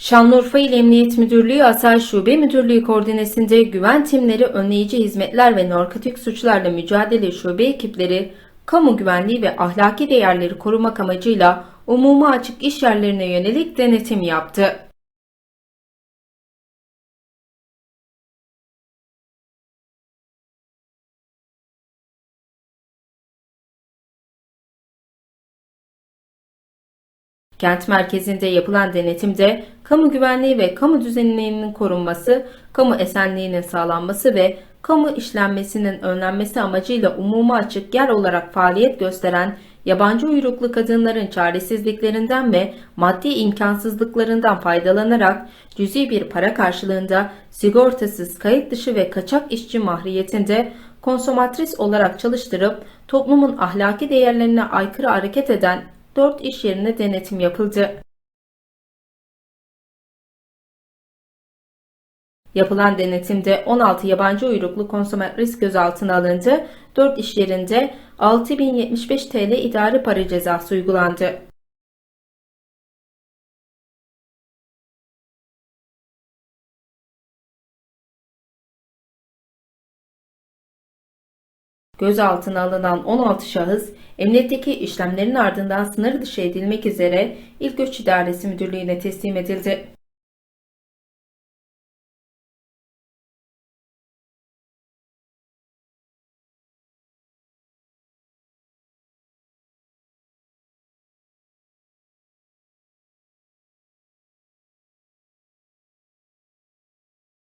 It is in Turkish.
Şanlıurfa İl Emniyet Müdürlüğü Asayiş Şube Müdürlüğü koordinesinde güven timleri önleyici hizmetler ve narkotik suçlarla mücadele şube ekipleri kamu güvenliği ve ahlaki değerleri korumak amacıyla umuma açık iş yerlerine yönelik denetim yaptı. Kent merkezinde yapılan denetimde kamu güvenliği ve kamu düzeninin korunması, kamu esenliğinin sağlanması ve kamu işlenmesinin önlenmesi amacıyla umuma açık yer olarak faaliyet gösteren yabancı uyruklu kadınların çaresizliklerinden ve maddi imkansızlıklarından faydalanarak cüzi bir para karşılığında sigortasız, kayıt dışı ve kaçak işçi mahriyetinde konsomatris olarak çalıştırıp toplumun ahlaki değerlerine aykırı hareket eden 4 iş yerine denetim yapıldı. Yapılan denetimde 16 yabancı uyruklu konsomatris gözaltına alındı. 4 iş yerinde 6075 TL idari para cezası uygulandı. Gözaltına alınan 16 şahıs, emniyetteki işlemlerin ardından sınır dışı edilmek üzere İl Göç İdaresi Müdürlüğü'ne teslim edildi.